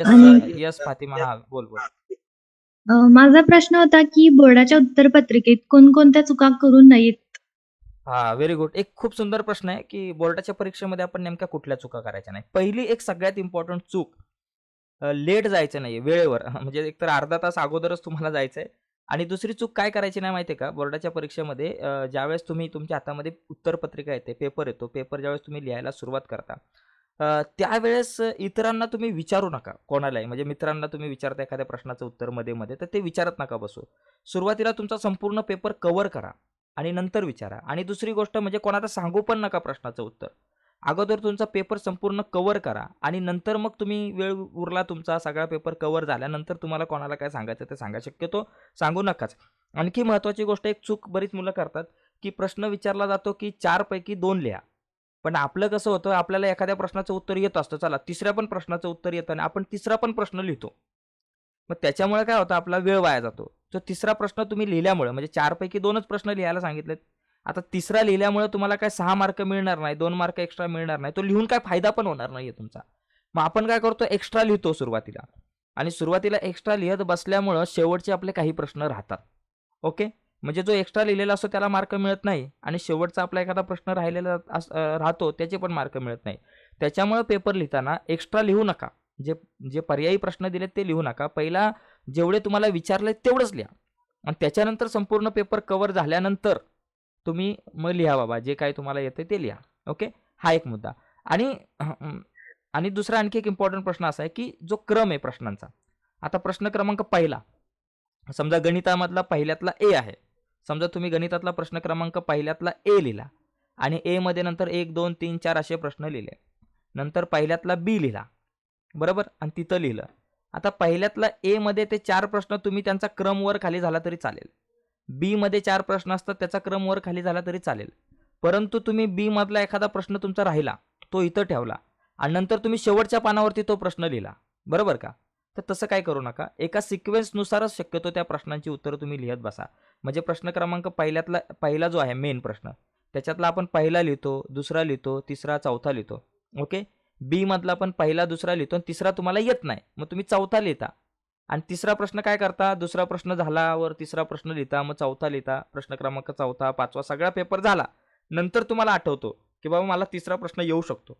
आणि यस फातिमा हा बोल बोल. अ, माझा प्रश्न होता की बोर्डाच्या उत्तरपत्रिकेत कोणकोणत्या चुका करू नयेत? हा व्हेरी गुड एक खूप सुंदर प्रश्न आहे की बोर्डाच्या परीक्षेमध्ये आपण नेमक्या कुठल्या चुका करायच्या नाही पहिली एक सगळ्यात इम्पॉर्टंट चूक लेट जायचं नाही वेळेवर. म्हणजे एकतर अर्धा तास अगोदरच तुम्हाला जायचं आहे आणि दुसरी चूक काय करायची नाही माहिती आहे का? बोर्डाच्या परीक्षेमध्ये अ, ज्यावेळेस तुम्ही तुमच्या हातामध्ये उत्तरपत्रिका येते पेपर येतो पेपर ज्यावेळेस तुम्ही लिहायला सुरुवात करता त्यावेळेस इतरांना तुम्ही विचारू नका कोणालाही. म्हणजे मित्रांना तुम्ही विचारता एखाद्या प्रश्नाचं उत्तरमध्ये मध्ये तर ते विचारत नका बसू. सुरुवातीला तुमचा संपूर्ण पेपर कव्हर करा आणि नंतर विचारा. आणि दुसरी गोष्ट म्हणजे कोणाला सांगू पण नका प्रश्नाचं उत्तर. अगोदर तुमचा पेपर संपूर्ण कव्हर करा आणि नंतर मग तुम्ही वेळ उरला तुमचा सगळा पेपर कव्हर झाल्यानंतर तुम्हाला कोणाला काय सांगायचं ते सांगा. शक्यतो सांगू नकाच. आणखी महत्त्वाची गोष्ट एक चूक बरीच मुलं करतात की प्रश्न विचारला जातो की चारपैकी दोन लिहा. पण आपलं कसं होतं आपल्याला एखाद्या प्रश्नाचं उत्तर येत असतं. चला तिसऱ्या पण प्रश्नाचं उत्तर येतं आणि आपण तिसरा पण प्रश्न लिहितो. मग त्याच्यामुळे काय होतं आपला वेळ वाया जातो. तो तिसरा प्रश्न तुम्ही लिहिल्यामुळे म्हणजे चारपैकी दोनच प्रश्न लिहायला सांगितलेत. आता तिसरा लिहिल्यामुळे तुम्हाला काय सहा मार्क मिळणार नाही दोन मार्क एक्स्ट्रा मिळणार नाही. तो लिहून काय फायदा पण होणार नाही तुमचा. मग आपण काय करतो एक्स्ट्रा लिहितो सुरुवातीला. आणि सुरुवातीला एक्स्ट्रा लिहत बसल्यामुळं शेवटचे आपले काही प्रश्न राहतात. ओके? म्हणजे जो एक्स्ट्रा लिहिलेला असतो त्याला मार्क मिळत नाही. आणि शेवटचा आपला एखादा प्रश्न राहिलेला अस- राहतो त्याचे पण मार्क मिळत नाही. त्याच्यामुळे पेपर लिहिताना एक्स्ट्रा लिहू नका. जे जे पर्यायी प्रश्न दिलेत ते लिहू नका. पहिला जेवढे तुम्हाला विचारले तेवढंच लिहा. आणि त्याच्यानंतर संपूर्ण पेपर कवर झाल्यानंतर तुम्ही मग लिहा बाबा जे काही तुम्हाला येते ते लिहा. ओके? हा एक मुद्दा. आणि आणि दुसरा आणखी एक इम्पॉर्टंट प्रश्न असा आहे की जो क्रम आहे प्रश्नांचा. आता प्रश्न क्रमांक पहिला. समजा गणितामधला पहिल्यातला ए आहे. समजा तुम्ही गणितातला प्रश्न क्रमांक पहिल्यातला ए लिहिला आणि एमध्ये नंतर एक दोन तीन चार असे प्रश्न लिहिले. नंतर पहिल्यातला बी लिहिला. बरोबर? आणि तिथं लिहिलं. आता पहिल्यातला ए मध्ये ते चार प्रश्न तुम्ही त्यांचा क्रम वर खाली झाला तरी चालेल. बी मध्ये चार प्रश्न असतात त्याचा क्रम वर खाली झाला तरी चालेल. परंतु तुम्ही बी मधला एखादा प्रश्न तुमचा राहिला तो इथं ठेवला आणि नंतर तुम्ही शेवटच्या पानावरती तो प्रश्न लिहिला. बरोबर का? तर तसं काय करू नका. एका सिक्वेन्सनुसारच शक्यतो त्या प्रश्नांची उत्तरं तुम्ही लिहत बसा. म्हणजे प्रश्न क्रमांक पहिल्यातला पहिला जो आहे मेन प्रश्न त्याच्यातला आपण पहिला लिहितो दुसरा लिहितो तिसरा चौथा लिहितो. ओके बीमधला आपण पहिला दुसरा लिहितो आणि तिसरा तुम्हाला येत नाही. मग तुम्ही चौथा लिहिता. आणि तिसरा प्रश्न काय करता? दुसरा प्रश्न झाल्यावर तिसरा प्रश्न लिहिता मग चौथा लिहिता. प्रश्न क्रमांक चौथा पाचवा सगळा पेपर झाला. नंतर तुम्हाला आठवतो की बाबा मला तिसरा प्रश्न येऊ शकतो.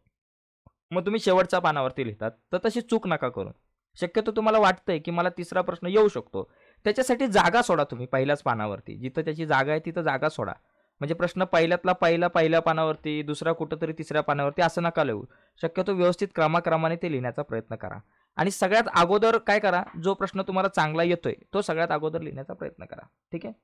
मग तुम्ही शेवटच्या पानावरती लिहितात. तर तशी चूक नका करून शक्यतो तुम्हाला वाटतंय की मला तिसरा प्रश्न येऊ शकतो. त्याच्यासाठी जागा सोडा तुम्ही पहिल्याच पानावरती. जिथं त्याची जागा आहे तिथं जागा सोडा. म्हणजे प्रश्न पहिल्यातला पहिला पहिल्या पानावरती दुसरा कुठंतरी तिसऱ्या पानावरती असं नका लिहू. शक्यतो व्यवस्थित क्रमाक्रमाने ते लिहिण्याचा प्रयत्न करा. आणि सगळ्यात अगोदर काय करा जो प्रश्न तुम्हाला चांगला येतोय तो सगळ्यात अगोदर लिहिण्याचा प्रयत्न करा. ठीक आहे?